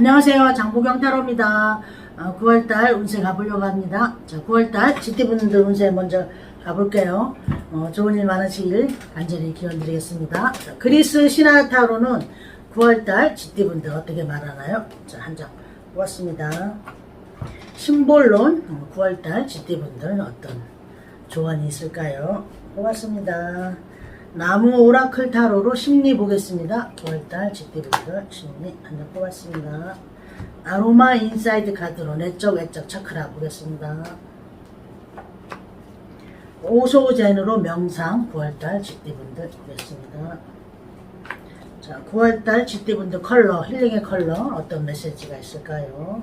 안녕하세요. 장보경 타로입니다. 어, 9월달 운세 가보려고 합니다. 자, 9월달 지티분들 운세 먼저 가볼게요. 어, 좋은 일 많으시길 간절히 기원 드리겠습니다. 자, 그리스 신화 타로는 9월달 지티분들 어떻게 말하나요? 자, 한 장 뽑았습니다. 심볼론 어, 9월달 지티분들은 어떤 조언이 있을까요? 뽑았습니다. 나무 오라클 타로로 심리 보겠습니다. 9월달 지티분들 심리 한장 뽑았습니다. 아로마 인사이드 카드로 내적 외적 차크라 보겠습니다. 오소젠으로 명상 9월달 지티분들 보겠습니다. 자, 9월달 지티분들 컬러 힐링의 컬러 어떤 메시지가 있을까요?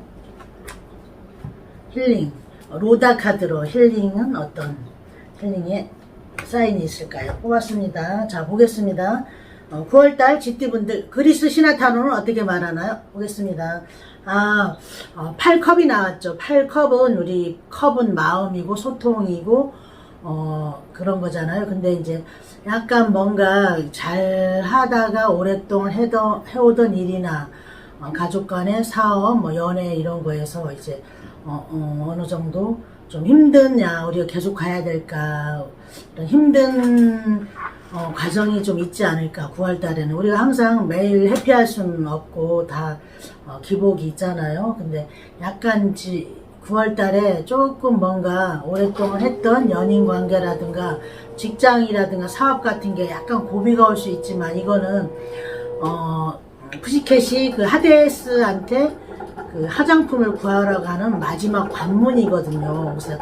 힐링 로다 카드로 힐링은 어떤 힐링의 사인이 있을까요? 뽑았습니다. 자 보겠습니다. 어, 9월달 지띠분들 그리스 신화타로는 어떻게 말하나요? 보겠습니다. 아, 어, 8컵이 나왔죠. 8컵은 우리 컵은 마음이고 소통이고 어, 그런 거잖아요. 근데 이제 약간 뭔가 잘 하다가 오랫동안 해도, 해오던 일이나 어, 가족 간의 사업, 뭐 연애 이런 거에서 이제 어, 어, 어느 정도 좀야 우리가 계속 가야 될까 힘든 어, 과정이 좀 있지 않을까 9월 달에는. 우리가 항상 매일 해피할 수는 없고 다 어, 기복이 있잖아요. 근데 약간 지, 9월 달에 조금 뭔가 오랫동안 했던 연인 관계라든가 직장이라든가 사업 같은 게 약간 고비가 올 수 있지만 이거는 어 푸시켓이 그 하데스한테 그 화장품을 구하러 가는 마지막 관문이거든요. 그래서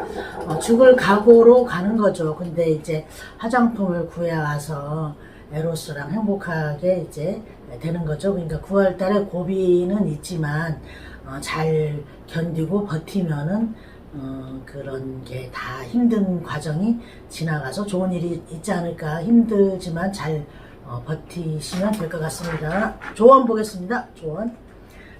어, 죽을 각오로 가는 거죠. 근데 이제 화장품을 구해와서 에로스랑 행복하게 이제 되는 거죠. 그러니까 9월 달에 고비는 있지만 어, 잘 견디고 버티면은 어, 그런 게 다 힘든 과정이 지나가서 좋은 일이 있지 않을까 힘들지만 잘 어, 버티시면 될 것 같습니다. 조언 보겠습니다. 조언.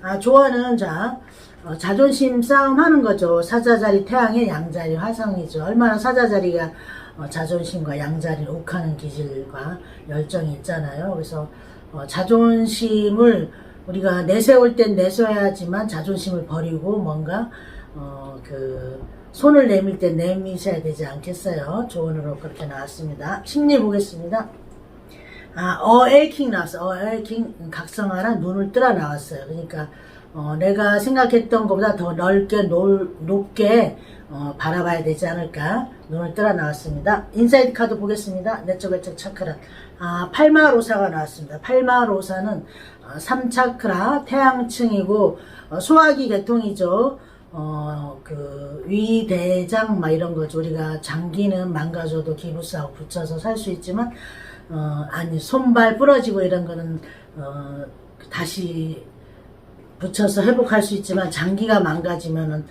아, 조언은 자 어, 자존심 싸움 하는 거죠. 사자자리 태양의 양자리 화성이죠. 얼마나 사자자리가 어, 자존심과 양자리를 욱하는 기질과 열정이 있잖아요. 그래서 어, 자존심을 우리가 내세울 땐 내세워야지만 자존심을 버리고 뭔가 어, 그 손을 내밀 때 내미셔야 되지 않겠어요. 조언으로 그렇게 나왔습니다. 심리 보겠습니다. 아, 어에이킹 나왔어. 어에이킹 각성하라 눈을 뜨라 나왔어요. 그러니까 어, 내가 생각했던 것보다 더 넓게 놀, 높게 어, 바라봐야 되지 않을까 눈을 뜨라 나왔습니다. 인사이드 카드 보겠습니다. 내적 외적 차크라 아, 팔마로사가 나왔습니다. 팔마로사는 어, 3차크라 태양층이고 어, 소화기 계통이죠. 어, 그, 위, 대장, 막 이런 거죠. 우리가 장기는 망가져도 기부싸고 붙여서 살 수 있지만, 어, 아니, 손발 부러지고 이런 거는, 어, 다시 붙여서 회복할 수 있지만, 장기가 망가지면은,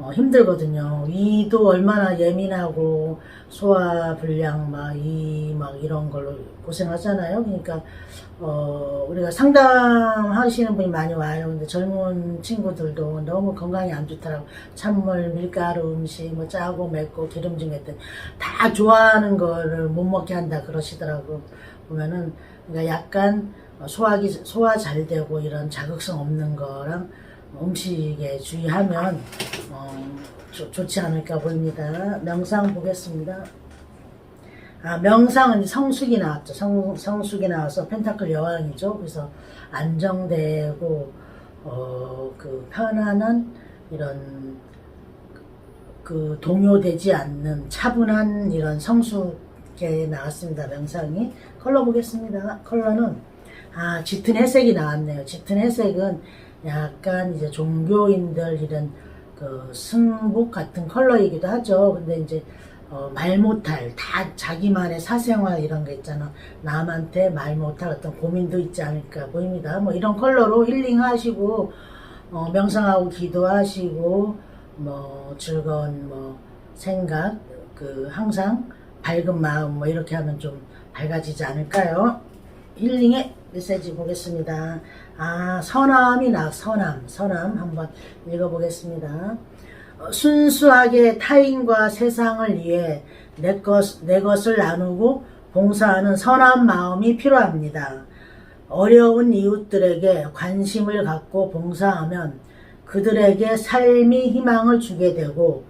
어, 힘들거든요. 위도 얼마나 예민하고, 소화 불량, 막, 이, 막, 이런 걸로 고생하잖아요. 그러니까, 어, 우리가 상담하시는 분이 많이 와요. 근데 젊은 친구들도 너무 건강이 안 좋더라고. 찬물, 밀가루 음식, 뭐 짜고 맵고 기름진 것들 다 좋아하는 거를 못 먹게 한다 그러시더라고. 보면은, 그러니까 약간 소화기, 소화 잘 되고 이런 자극성 없는 거랑 음식에 주의하면, 어, 좋- 좋지 않을까 보입니다. 명상 보겠습니다. 아, 명상은 성숙이 나왔죠. 성, 성숙이 나와서 펜타클 여왕이죠. 그래서 안정되고, 어, 그 편안한 이런 그 동요되지 않는 차분한 이런 성숙에 나왔습니다. 명상이. 컬러 보겠습니다. 컬러는, 아, 짙은 회색이 나왔네요. 짙은 회색은 약간 이제 종교인들 이런 그 승복 같은 컬러이기도 하죠. 근데 이제 어, 말 못할 다 자기만의 사생활 이런 거 있잖아. 남한테 말 못할 어떤 고민도 있지 않을까 보입니다. 뭐 이런 컬러로 힐링하시고 어, 명상하고 기도하시고 뭐 즐거운 뭐 생각 그 항상 밝은 마음 뭐 이렇게 하면 좀 밝아지지 않을까요? 힐링의 메시지 보겠습니다 아 선함이 나 선함 선함 한번 읽어보겠습니다 어, 순수하게 타인과 세상을 위해 내, 것, 내 것을 나누고 봉사하는 선한 마음이 필요합니다. 어려운 이웃들에게 관심을 갖고 봉사하면 그들에게 삶이 희망을 주게 되고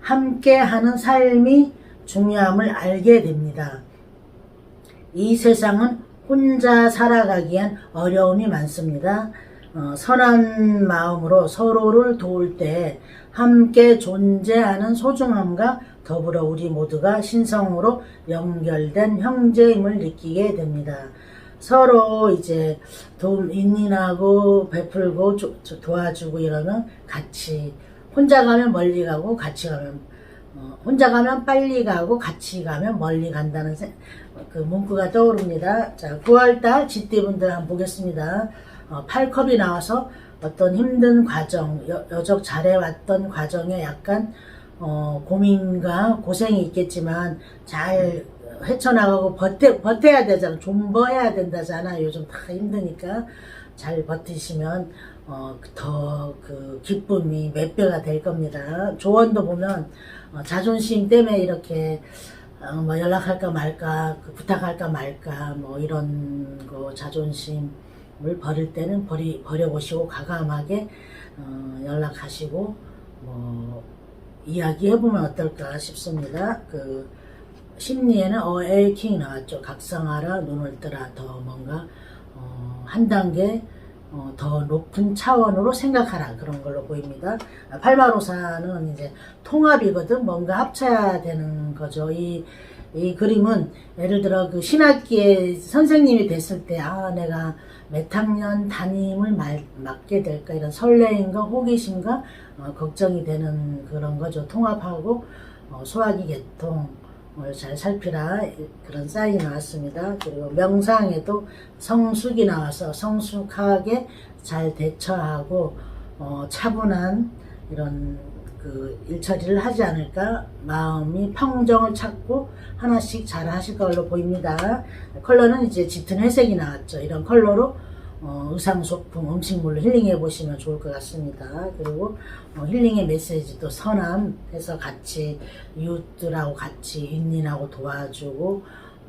함께 하는 삶이 중요함을 알게 됩니다. 이 세상은 혼자 살아가기엔 어려움이 많습니다. 어, 선한 마음으로 서로를 도울 때 함께 존재하는 소중함과 더불어 우리 모두가 신성으로 연결된 형제임을 느끼게 됩니다. 서로 이제 도, 인인하고 베풀고 조- 조- 도와주고 이러면 같이 혼자 가면 멀리 가고 같이 가면 어, 혼자 가면 빨리 가고 같이 가면 멀리 간다는 세- 그 문구가 떠오릅니다. 자, 9월달 지띠분들 한번 보겠습니다. 어, 8컵이 나와서 어떤 힘든 과정, 여, 여적 잘해왔던 과정에 약간 어, 고민과 고생이 있겠지만 잘 헤쳐나가고 버텨, 버텨야 되잖아. 존버해야 된다잖아. 요즘 다 힘드니까 잘 버티시면 어, 더 그 기쁨이 몇 배가 될 겁니다. 조언도 보면 어, 자존심 때문에 이렇게 어, 뭐 연락할까 말까 그 부탁할까 말까 뭐 이런 거 자존심을 버릴 때는 버리, 버려보시고 과감하게 어, 연락하시고 뭐 이야기해보면 어떨까 싶습니다. 그 심리에는 어에이킹 나왔죠. 각성하라 눈을 뜨라 더 뭔가 어, 한 단계 어, 더 높은 차원으로 생각하라 그런 걸로 보입니다. 아, 팔마로사는 이제 통합이거든 뭔가 합쳐야 되는 거죠. 이, 이 그림은 예를 들어 그 신학기에 선생님이 됐을 때 아 내가 몇 학년 담임을 말, 맡게 될까 이런 설레임과 호기심과 어, 걱정이 되는 그런 거죠. 통합하고 어, 소화기 을 잘 살피라 그런 사인이 나왔습니다. 그리고 명상에도 성숙이 나와서 성숙하게 잘 대처하고 어, 차분한 이런 그 일처리를 하지 않을까 마음이 평정을 찾고 하나씩 잘 하실 걸로 보입니다. 컬러는 이제 짙은 회색이 나왔죠. 이런 컬러로 어, 의상 소품, 음식물로 힐링해 보시면 좋을 것 같습니다. 그리고 어, 힐링의 메시지도 선함해서 같이 이웃들하고 같이 인인하고 도와주고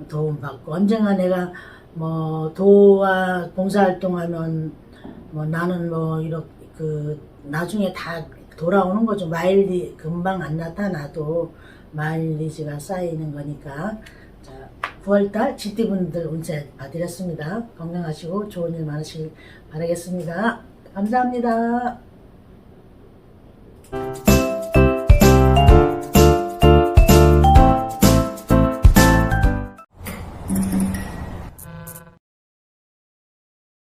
도움받고 언젠가 내가 뭐 도와 봉사활동하면 뭐 나는 뭐 이렇게 그 나중에 다 돌아오는 거죠. 마일리 금방 안 나타나도 마일리지가 쌓이는 거니까 자 9월달 GT분들 운세 봐드렸습니다. 건강하시고 좋은 일 많으시길 바라겠습니다. 감사합니다.